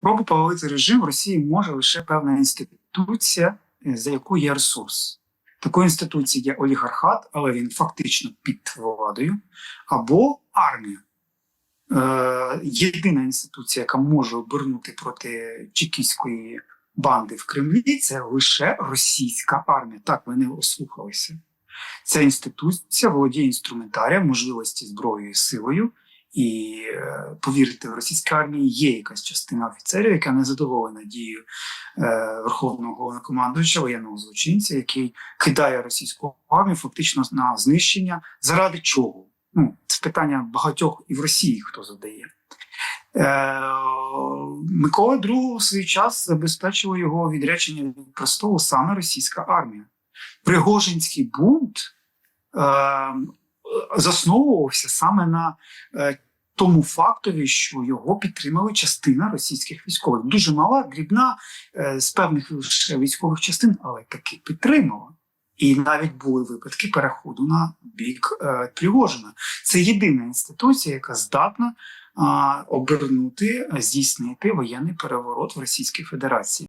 Пробу повалити режим в Росії може лише певна інституція, е, за яку є ресурс. Такою інституцією є олігархат, але він фактично під владою, або армія. Е, єдина інституція, яка може обернути проти чекістської банди в Кремлі, це лише російська армія. Так, ви не ослухалися. Ця інституція володіє інструментарієм, можливості зброєю і силою. І е, повірте, в російській армії є якась частина офіцерів, яка не задоволена дією е, верховного головнокомандуюча, воєнного злочинця, який кидає російську армію фактично на знищення. Заради чого? Ну, це питання багатьох і в Росії хто задає. Е, Микола II у свій час забезпечила його відречення від престолу саме російська армія. Пригожинський бунт е, засновувався саме на тому фактові, що його підтримала частина російських військових. Дуже мала, дрібна е, з певних військових частин, але таки підтримала. І навіть були випадки переходу на бік е, Пригожина. Це єдина інституція, яка здатна а, обернути, здійснити воєнний переворот в Російській Федерації.